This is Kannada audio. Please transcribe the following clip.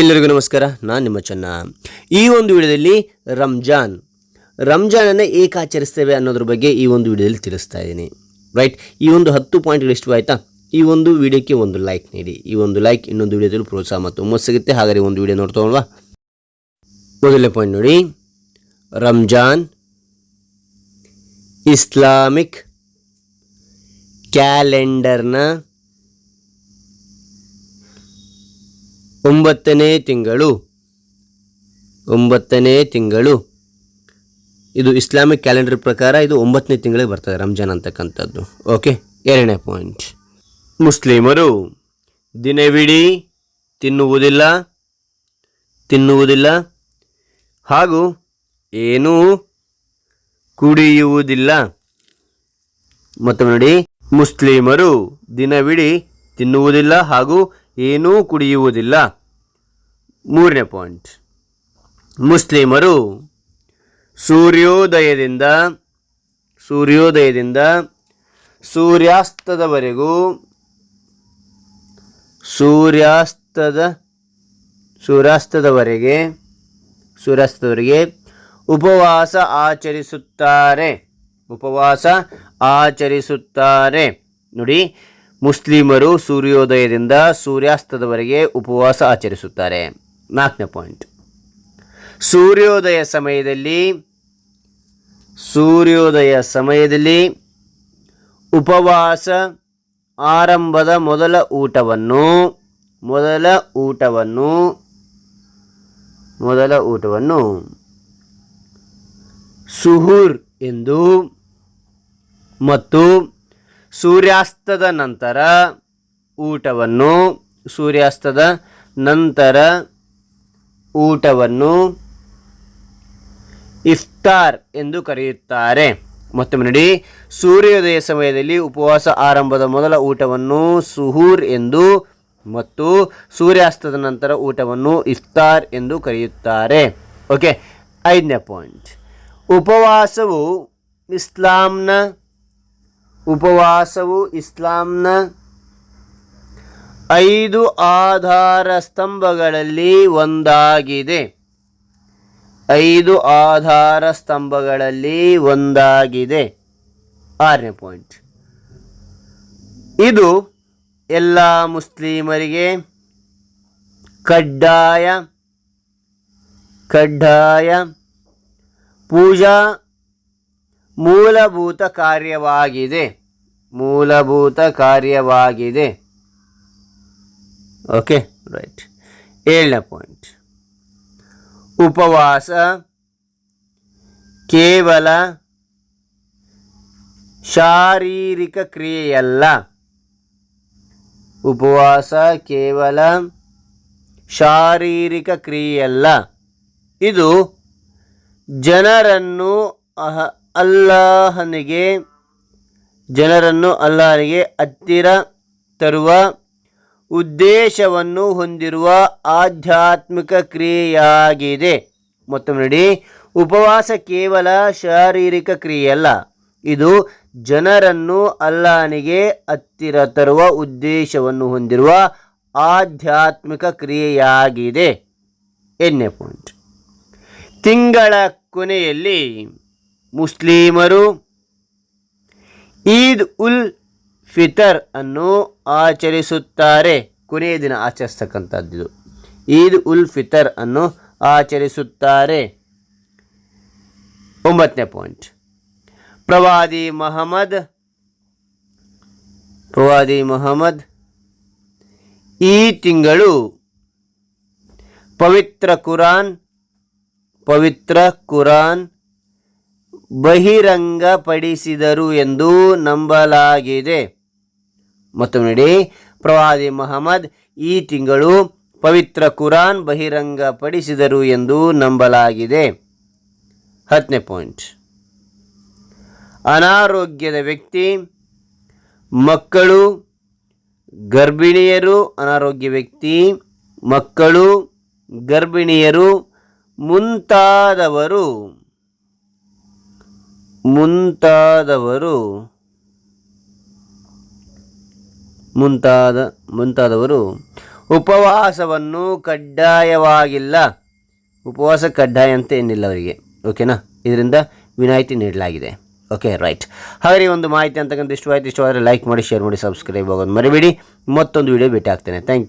ಎಲ್ಲರಿಗೂ ನಮಸ್ಕಾರ, ನಾನು ನಿಮ್ಮ ಚೆನ್ನ. ಈ ಒಂದು ವಿಡಿಯೋದಲ್ಲಿ ರಂಜಾನ್. ರಂಜಾನನ್ನು ಏಕೆ ಆಚರಿಸ್ತೇವೆ ಅನ್ನೋದ್ರ ಬಗ್ಗೆ ಈ ಒಂದು ವಿಡಿಯೋದಲ್ಲಿ ತಿಳಿಸ್ತಾ ಇದ್ದೀನಿ. ರೈಟ್ ಈ ಒಂದು ಹತ್ತು ಪಾಯಿಂಟ್ಗಳು ಎಷ್ಟು ಆಯಿತಾ? ಈ ಒಂದು ವಿಡಿಯೋಕ್ಕೆ ಒಂದು ಲೈಕ್ ನೀಡಿ. ಈ ಒಂದು ಲೈಕ್ ಇನ್ನೊಂದು ವಿಡಿಯೋದಲ್ಲಿ ಪ್ರೋತ್ಸಾಹ ಮತ್ತು ಹುಮ್ಮಸ್ಸು ಸಿಗುತ್ತೆ. ಹಾಗಾದರೆ ಒಂದು ವಿಡಿಯೋ ನೋಡ್ತಾ ಮೊದಲನೇ ಪಾಯಿಂಟ್ ನೋಡಿ. ರಂಜಾನ್ ಇಸ್ಲಾಮಿಕ್ ಕ್ಯಾಲೆಂಡರ್ನ ಒಂಬತ್ತನೇ ತಿಂಗಳು. ಒಂಬತ್ತನೇ ತಿಂಗಳು. ಇದು ಇಸ್ಲಾಮಿಕ್ ಕ್ಯಾಲೆಂಡರ್ ಪ್ರಕಾರ ಇದು ಒಂಬತ್ತನೇ ತಿಂಗಳಿಗೆ ಬರ್ತದೆ ರಂಜಾನ್ ಅಂತಕ್ಕಂಥದ್ದು. ಓಕೆ ಎರಡನೇ ಪಾಯಿಂಟ್ ಮುಸ್ಲಿಮರು, ದಿನವಿಡೀ ತಿನ್ನುವುದಿಲ್ಲ ತಿನ್ನುವುದಿಲ್ಲ, ಹಾಗೂ ಏನೂ ಕುಡಿಯುವುದಿಲ್ಲ. ಮತ್ತೊಮ್ಮೆ ನೋಡಿ, ಮುಸ್ಲಿಮರು ದಿನವಿಡೀ ತಿನ್ನುವುದಿಲ್ಲ ಹಾಗೂ ಏನೂ ಕುಡಿಯುವುದಿಲ್ಲ. ಮೂರನೇ ಪಾಯಿಂಟ್ ಮುಸ್ಲಿಮರು ಸೂರ್ಯೋದಯದಿಂದ ಸೂರ್ಯೋದಯದಿಂದ ಸೂರ್ಯಾಸ್ತದವರೆಗೂ, ಸೂರ್ಯಾಸ್ತದ, ಸೂರ್ಯಾಸ್ತದವರೆಗೆ ಸೂರ್ಯಾಸ್ತದವರೆಗೆ ಉಪವಾಸ ಆಚರಿಸುತ್ತಾರೆ. ಉಪವಾಸ ಆಚರಿಸುತ್ತಾರೆ. ನೋಡಿ, ಮುಸ್ಲಿಮರು ಸೂರ್ಯೋದಯದಿಂದ ಸೂರ್ಯಾಸ್ತದವರೆಗೆ ಉಪವಾಸ ಆಚರಿಸುತ್ತಾರೆ. ನಾಲ್ಕನೇ ಪಾಯಿಂಟ್ ಸೂರ್ಯೋದಯ ಸಮಯದಲ್ಲಿ ಸೂರ್ಯೋದಯ ಸಮಯದಲ್ಲಿ ಉಪವಾಸ ಆರಂಭದ ಮೊದಲ ಊಟವನ್ನು ಮೊದಲ ಊಟವನ್ನು ಮೊದಲ ಊಟವನ್ನು ಸುಹೂರ್ ಎಂದು ಮತ್ತು ಸೂರ್ಯಾಸ್ತದ ನಂತರ ಊಟವನ್ನು, ಸೂರ್ಯಾಸ್ತದ ನಂತರ ಊಟವನ್ನು ಇಫ್ತಾರ್ ಎಂದು ಕರೆಯುತ್ತಾರೆ. ಮತ್ತೊಮ್ಮೆ ನೋಡಿ ಸೂರ್ಯೋದಯ ಸಮಯದಲ್ಲಿ ಉಪವಾಸ ಆರಂಭದ ಮೊದಲ ಊಟವನ್ನು ಸುಹೂರ್ ಎಂದು ಮತ್ತು ಸೂರ್ಯಾಸ್ತದ ನಂತರ ಊಟವನ್ನು ಇಫ್ತಾರ್ ಎಂದು ಕರೆಯುತ್ತಾರೆ. ಓಕೆ, ಐದನೇ ಪಾಯಿಂಟ್. ಉಪವಾಸವು ಇಸ್ಲಾಂನ ಉಪವಾಸವು ಇಸ್ಲಾಂನ ಐದು ಆಧಾರ ಸ್ತಂಭಗಳಲ್ಲಿ ಒಂದಾಗಿದೆ. ಐದು ಆಧಾರ ಸ್ತಂಭಗಳಲ್ಲಿ ಒಂದಾಗಿದೆ. ಆರನೇ ಪಾಯಿಂಟ್ ಇದು ಎಲ್ಲ ಮುಸ್ಲಿಮರಿಗೆ ಕಡ್ಡಾಯ ಕಡ್ಡಾಯ ಪೂಜಾ ಮೂಲಭೂತ ಕಾರ್ಯವಾಗಿದೆ. ಮೂಲಭೂತ ಕಾರ್ಯವಾಗಿದೆ. ಓಕೆ ರೈಟ್ ಏಳನೇ ಪಾಯಿಂಟ್ ಉಪವಾಸ ಕೇವಲ ಶಾರೀರಿಕ ಕ್ರಿಯೆಯಲ್ಲ. ಉಪವಾಸ ಕೇವಲ ಶಾರೀರಿಕ ಕ್ರಿಯೆಯಲ್ಲ. ಇದು ಜನರನ್ನು ಅಹ ಅಲ್ಲಾಹನಿಗೆ ಜನರನ್ನು ಅಲ್ಲಾಹನಿಗೆ ಹತ್ತಿರ ತರುವ ಉದ್ದೇಶವನ್ನು ಹೊಂದಿರುವ ಆಧ್ಯಾತ್ಮಿಕ ಕ್ರಿಯೆಯಾಗಿದೆ. ಮತ್ತೊಮ್ಮೆ ನೋಡಿ. ಉಪವಾಸ ಕೇವಲ ಶಾರೀರಿಕ ಕ್ರಿಯೆಯಲ್ಲ ಇದು ಜನರನ್ನು ಅಲ್ಲಾನಿಗೆ ಹತ್ತಿರ ತರುವ ಉದ್ದೇಶವನ್ನು ಹೊಂದಿರುವ ಆಧ್ಯಾತ್ಮಿಕ ಕ್ರಿಯೆಯಾಗಿದೆ. ಎನ್ನೆ ಪಾಯಿಂಟ್ ತಿಂಗಳ ಕೊನೆಯಲ್ಲಿ ಮುಸ್ಲಿಮರು ಈದ್ ಉಲ್ ಫಿತರ್ ಅನ್ನು ಆಚರಿಸುತ್ತಾರೆ. ಕೊನೆಯ ದಿನ ಆಚರಿಸ್ತಕ್ಕಂಥದ್ದು ಈದ್ ಉಲ್ ಫಿತರ್ ಅನ್ನು ಆಚರಿಸುತ್ತಾರೆ. ಒಂಬತ್ತನೇ ಪಾಯಿಂಟ್ ಪ್ರವಾದಿ ಮಹಮ್ಮದ್, ಪ್ರವಾದಿ ಮೊಹಮ್ಮದ್ ಈ ತಿಂಗಳು ಪವಿತ್ರ ಕುರಾನ್ ಪವಿತ್ರ ಕುರಾನ್ ಬಹಿರಂಗಪಡಿಸಿದರು ಎಂದು ನಂಬಲಾಗಿದೆ. ಮತ್ತೊಮ್ಮೆ ನೋಡಿ, ಪ್ರವಾದಿ ಮಹಮ್ಮದ್ ಈ ತಿಂಗಳು ಪವಿತ್ರ ಕುರಾನ್ ಬಹಿರಂಗಪಡಿಸಿದರು ಎಂದು ನಂಬಲಾಗಿದೆ. ಹತ್ತನೇ ಪಾಯಿಂಟ್. ಅನಾರೋಗ್ಯದ ವ್ಯಕ್ತಿ, ಮಕ್ಕಳು, ಗರ್ಭಿಣಿಯರು, ಅನಾರೋಗ್ಯ ವ್ಯಕ್ತಿ, ಮಕ್ಕಳು, ಗರ್ಭಿಣಿಯರು, ಮುಂತಾದವರು ಮುಂತಾದವರು ಮುಂತಾದ, ಮುಂತಾದವರು ಉಪವಾಸವನ್ನು ಕಡ್ಡಾಯವಾಗಿಲ್ಲ. ಉಪವಾಸ ಕಡ್ಡಾಯ ಅಂತ ಏನಿಲ್ಲ ಅವರಿಗೆ. ಓಕೆನಾ ಇದರಿಂದ ವಿನಾಯಿತಿ ನೀಡಲಾಗಿದೆ. ಓಕೆ ರೈಟ್ ಹಾಗೆ ಒಂದು ಮಾಹಿತಿ ಅಂತಕ್ಕಂಥ ಇಷ್ಟವಾಯ್ತು, ಇಷ್ಟವಾದರೆ ಲೈಕ್ ಮಾಡಿ ಶೇರ್ ಮಾಡಿ ಸಬ್ಸ್ಕ್ರೈಬ್ ಆಗೋದು ಮರಿಬೇಡಿ. ಮತ್ತೊಂದು ವಿಡಿಯೋ ಭೇಟಿ ಆಗ್ತೇನೆ. Thank you